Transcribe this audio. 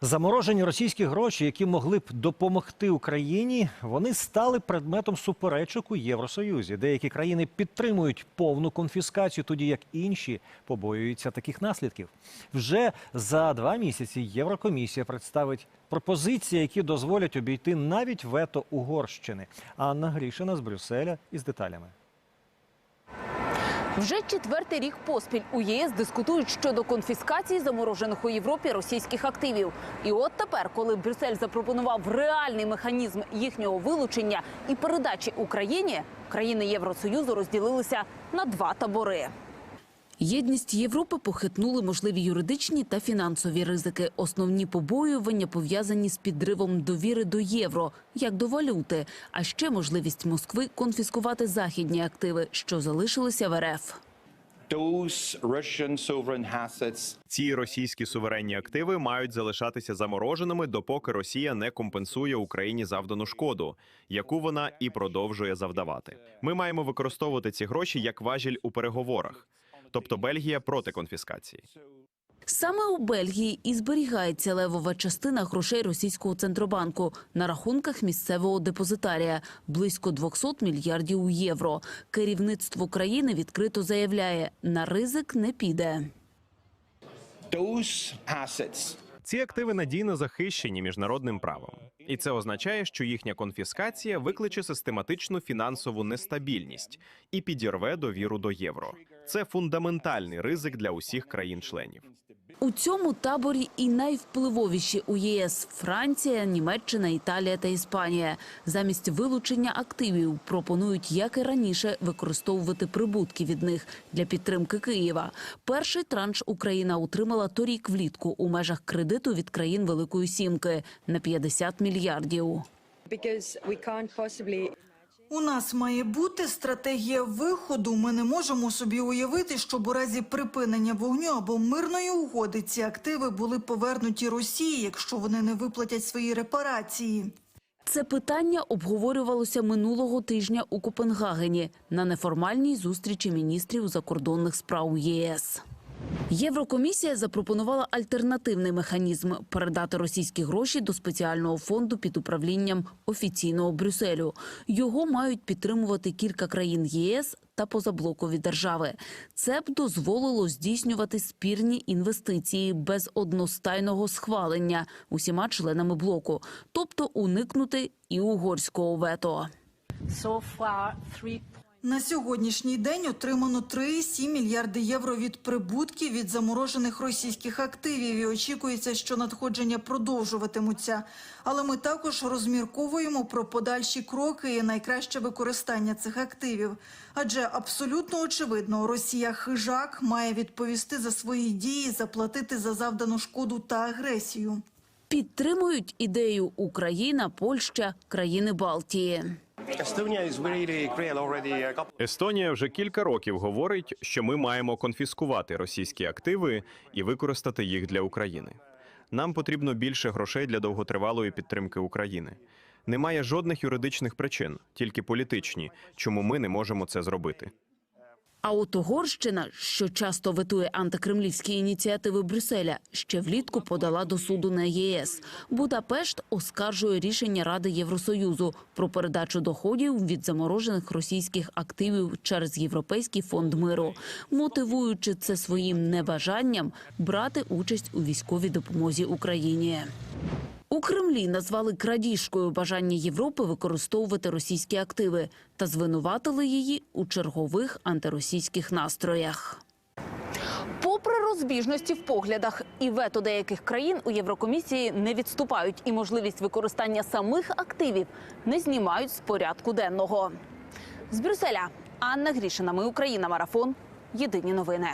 Заморожені російські гроші, які могли б допомогти Україні, вони стали предметом суперечок у Євросоюзі. Деякі країни підтримують повну конфіскацію, тоді як інші побоюються таких наслідків. Вже за два місяці Єврокомісія представить пропозиції, які дозволять обійти навіть вето Угорщини. Анна Грішина з Брюсселя із деталями. Вже четвертий рік поспіль у ЄС дискутують щодо конфіскації заморожених у Європі російських активів. І от тепер, коли Брюссель запропонував реальний механізм їхнього вилучення і передачі Україні, країни Євросоюзу розділилися на два табори. Єдність Європи похитнули можливі юридичні та фінансові ризики. Основні побоювання пов'язані з підривом довіри до євро, як до валюти, а ще можливість Москви конфіскувати західні активи, що залишилися в РФ. Ці російські суверенні активи мають залишатися замороженими, допоки Росія не компенсує Україні завдану шкоду, яку вона і продовжує завдавати. Ми маємо використовувати ці гроші як важіль у переговорах. Тобто Бельгія проти конфіскації. Саме у Бельгії і зберігається левова частина грошей російського центробанку на рахунках місцевого депозитарія близько 200 мільярдів євро. Керівництво країни відкрито заявляє, на ризик не піде. Ці активи надійно захищені міжнародним правом, і це означає, що їхня конфіскація викличе систематичну фінансову нестабільність і підірве довіру до євро. Це фундаментальний ризик для усіх країн-членів. У цьому таборі і найвпливовіші у ЄС Франція, Німеччина, Італія та Іспанія. Замість вилучення активів пропонують, як і раніше, використовувати прибутки від них для підтримки Києва. Перший транш Україна отримала торік влітку у межах кредиту від країн Великої Сімки на 50 мільярдів. У нас має бути стратегія виходу. Ми не можемо собі уявити, щоб у разі припинення вогню або мирної угоди ці активи були повернуті Росії, якщо вони не виплатять свої репарації. Це питання обговорювалося минулого тижня у Копенгагені на неформальній зустрічі міністрів закордонних справ ЄС. Єврокомісія запропонувала альтернативний механізм передати російські гроші до спеціального фонду під управлінням офіційного Брюсселю. Його мають підтримувати кілька країн ЄС та позаблокові держави. Це б дозволило здійснювати спірні інвестиції без одностайного схвалення усіма членами блоку, тобто уникнути і угорського вето. So На сьогоднішній день отримано 3,7 мільярди євро від прибутків від заморожених російських активів. І очікується, що надходження продовжуватимуться. Але ми також розмірковуємо про подальші кроки і найкраще використання цих активів. Адже абсолютно очевидно, Росія хижак має відповісти за свої дії, заплатити за завдану шкоду та агресію. Підтримують ідею Україна, Польща, країни Балтії. Естонія вже кілька років говорить, що ми маємо конфіскувати російські активи і використати їх для України. Нам потрібно більше грошей для довготривалої підтримки України. Немає жодних юридичних причин, тільки політичні, чому ми не можемо це зробити. А от Угорщина, що часто ветує антикремлівські ініціативи Брюсселя, ще влітку подала до суду на ЄС. Будапешт оскаржує рішення Ради Євросоюзу про передачу доходів від заморожених російських активів через Європейський фонд миру, мотивуючи це своїм небажанням брати участь у військовій допомозі Україні. У Кремлі назвали крадіжкою бажання Європи використовувати російські активи та звинуватили її у чергових антиросійських настроях. Попри розбіжності в поглядах і вето деяких країн у Єврокомісії не відступають, і можливість використання самих активів не знімають з порядку денного. З Брюсселя Анна Грішина. Ми Україна. Марафон. Єдині новини.